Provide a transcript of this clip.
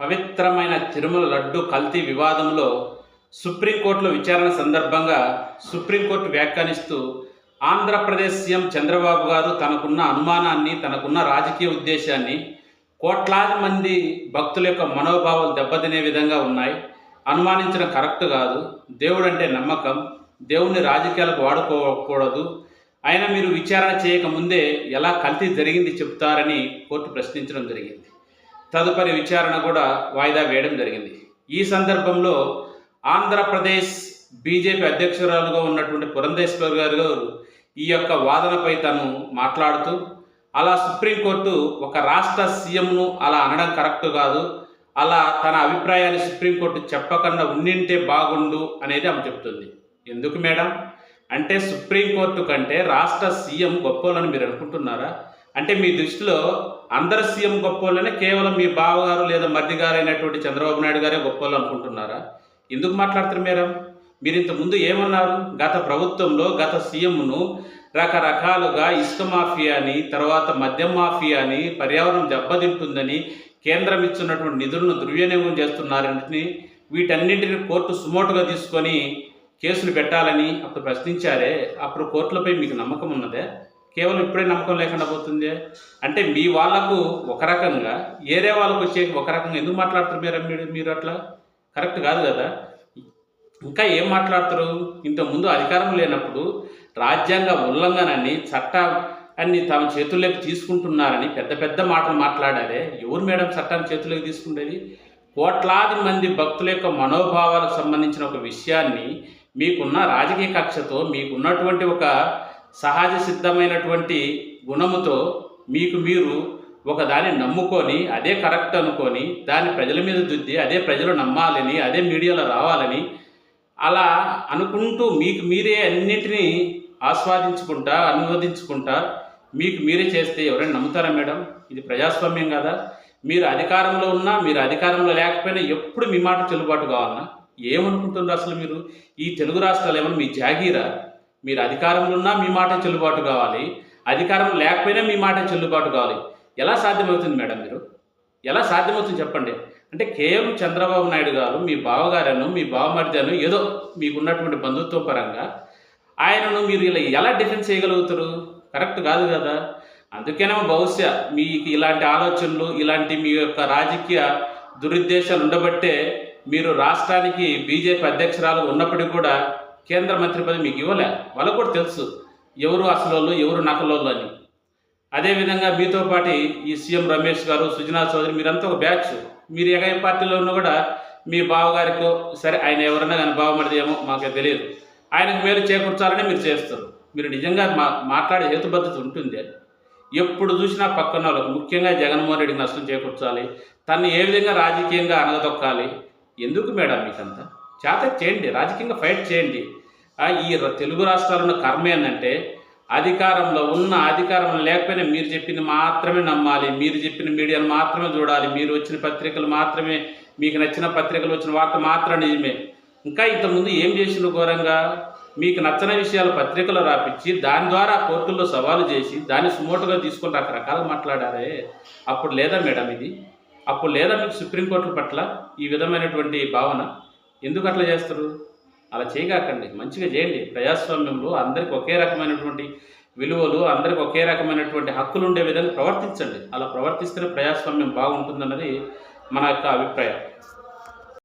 పవిత్రమైన తిరుమల లడ్డు కల్తీ వివాదంలో సుప్రీంకోర్టులో విచారణ సందర్భంగా సుప్రీంకోర్టు వ్యాఖ్యానిస్తూ ఆంధ్రప్రదేశ్ సీఎం చంద్రబాబు గారు తనకున్న అనుమానాన్ని తనకున్న రాజకీయ ఉద్దేశాన్ని కోట్లాది మంది భక్తుల యొక్క మనోభావాలు దెబ్బతినే విధంగా ఉన్నాయి. అనుమానించడం కరెక్ట్ కాదు. దేవుడు అంటే నమ్మకం. దేవుణ్ణి రాజకీయాలకు వాడుకోకూడదు. అయినా మీరు విచారణ చేయకముందే ఎలా కల్తీ జరిగింది చెప్తారని కోర్టు ప్రశ్నించడం జరిగింది. తదుపరి విచారణ కూడా వాయిదా వేయడం జరిగింది. ఈ సందర్భంలో ఆంధ్రప్రదేశ్ బీజేపీ అధ్యక్షురాలుగా ఉన్నటువంటి పురంధేశ్వర్ గారు ఈ యొక్క వాదనపై తను మాట్లాడుతూ అలా సుప్రీంకోర్టు ఒక రాష్ట్ర సీఎంను అలా అనడం కరెక్ట్ కాదు. అలా తన అభిప్రాయాన్ని సుప్రీంకోర్టు చెప్పకుండా ఉండింటే బాగుండు అనేది ఆమె చెప్తుంది. ఎందుకు మేడం? అంటే సుప్రీంకోర్టు కంటే రాష్ట్ర సీఎం గొప్పలని మీరు అనుకుంటున్నారా? అంటే మీ దృష్టిలో అందరు సీఎం గొప్పోళ్ళనే కేవలం మీ బావగారు లేదా మరిది గారు అయినటువంటి చంద్రబాబు నాయుడు గారే గొప్పోళ్ళు అనుకుంటున్నారా? ఎందుకు మాట్లాడుతున్నారు మేడం? మీరు ఇంత ముందు ఏమన్నారు? గత ప్రభుత్వంలో గత సీఎంను రకరకాలుగా ఇసుక మాఫియాని తర్వాత మద్యం మాఫియాని పర్యావరణం దెబ్బతింటుందని కేంద్రం ఇస్తున్నటువంటి నిధులను దుర్వినియోగం చేస్తున్నారని వీటన్నింటిని కోర్టు సుమోటుగా తీసుకొని కేసులు పెట్టాలని అప్పుడు ప్రశ్నించారే. అప్పుడు కోర్టులపై మీకు నమ్మకం ఉన్నదే? కేవలం ఇప్పుడే నమ్మకం లేకుండా పోతుంది. అంటే మీ వాళ్ళకు ఒక రకంగా ఏరే వాళ్ళకు వచ్చే ఒక రకంగా ఎందుకు మాట్లాడుతున్నారు మీరు మీరు మీరు అట్లా? కరెక్ట్ కాదు కదా? ఇంకా ఏం మాట్లాడతారు? ఇంతకుముందు అధికారం లేనప్పుడు రాజ్యాంగ ఉల్లంఘనని చట్ట అన్ని తమ చేతుల్లోకి తీసుకుంటున్నారని పెద్ద పెద్ద మాటలు మాట్లాడారే. ఎవరు మేడం చట్టాన్ని చేతుల్లోకి తీసుకునేది కోట్లాది మంది భక్తుల యొక్క మనోభావాలకు సంబంధించిన ఒక విషయాన్ని మీకున్న రాజకీయ కక్షతో మీకున్నటువంటి ఒక సహజ సిద్ధమైనటువంటి గుణముతో మీకు మీరు ఒకదాన్ని నమ్ముకొని అదే కరెక్ట్ అనుకొని దాన్ని ప్రజల మీద దుద్ది అదే ప్రజలు నమ్మాలని అదే మీడియాలో రావాలని అలా అనుకుంటూ మీకు మీరే అన్నిటినీ ఆస్వాదించుకుంటా అనువదించుకుంటా మీకు మీరే చేస్తే ఎవరైనా నమ్ముతారా మేడం? ఇది ప్రజాస్వామ్యం కదా? మీరు అధికారంలో ఉన్నా మీరు అధికారంలో లేకపోయినా ఎప్పుడు మీ మాట చెల్లుబాటు కావాలన్నా? ఏమనుకుంటున్నారు అసలు మీరు? ఈ తెలుగు రాష్ట్రాలు ఏమైనా మీ జాగీరా? మీరు అధికారంలో ఉన్నా మీ మాట చెల్లుబాటు కావాలి. అధికారం లేకపోయినా మీ మాట చెల్లుబాటు కావాలి. ఎలా సాధ్యమవుతుంది మేడం మీరు? ఎలా సాధ్యమవుతుంది చెప్పండి. అంటే కేవలం చంద్రబాబు నాయుడు గారు మీ బావగారను మీ బావమర్దను ఏదో మీకున్నటువంటి బంధుత్వ పరంగా ఆయనను మీరు ఇలా ఎలా డిఫెన్స్ చేయగలుగుతారు? కరెక్ట్ కాదు కదా? అందుకేనేమో బహుశా మీకు ఇలాంటి ఆలోచనలు ఇలాంటి మీ యొక్క రాజకీయ దురుద్దేశాలు ఉండబట్టే మీరు రాష్ట్రానికి బీజేపీ అధ్యక్షురాలు ఉన్నప్పటికీ కూడా కేంద్ర మంత్రి పదవి మీకు ఇవ్వలే. వాళ్ళకు కూడా తెలుసు. ఎవరు అసలు ఎవరు నకలోళ్ళు అని. అదేవిధంగా మీతో పాటు ఈ సీఎం రమేష్ గారు సుజనా చౌదరి మీరంతా ఒక బ్యాచ్. మీరు ఎగై పార్టీలో ఉన్నా కూడా మీ బావగారికో సరే ఆయన ఎవరన్నా కానీ బావమరిది ఏమో మాకు తెలియదు. ఆయనకు మేలు చేకూర్చాలని మీరు చేస్తారు. మీరు నిజంగా మా మాట్లాడే హేతుబద్ధత ఉంటుంది. ఎప్పుడు చూసినా పక్కన వాళ్ళకు ముఖ్యంగా జగన్మోహన్ రెడ్డికి నష్టం చేకూర్చాలి. తను ఏ విధంగా రాజకీయంగా అనగదొక్కాలి? ఎందుకు మేడం మీకంతా? చేత చేయండి రాజకీయంగా ఫైట్ చేయండి. ఈ తెలుగు రాష్ట్రాల్లో కర్మ ఏంటంటే అధికారంలో ఉన్న అధికారం లేకపోయినా మీరు చెప్పింది మాత్రమే నమ్మాలి మీరు చెప్పిన మీడియాను మాత్రమే చూడాలి మీరు వచ్చిన పత్రికలు మాత్రమే మీకు నచ్చిన పత్రికలు వచ్చిన వార్త మాత్రం నిజమే. ఇంకా ఇంతకుముందు ఏం చేసిన ఘోరంగా? మీకు నచ్చని విషయాలు పత్రికలు రాపించి దాని ద్వారా కోర్టుల్లో సవాలు చేసి దాన్ని సుమోటుగా తీసుకొని రకరకాలు మాట్లాడారే. అప్పుడు లేదా మేడం ఇది? అప్పుడు లేదా మీకు సుప్రీంకోర్టుల పట్ల ఈ విధమైనటువంటి భావన? ఎందుకు అట్లా చేస్తారు? అలా చేయగాకండి. మంచిగా చేయండి. ప్రజాస్వామ్యంలో అందరికి ఒకే రకమైనటువంటి విలువలు అందరికి ఒకే రకమైనటువంటి హక్కులు ఉండే విధంగా ప్రవర్తించండి. అలా ప్రవర్తిస్తేనే ప్రజాస్వామ్యం బాగుంటుందన్నది మన యొక్క అభిప్రాయం.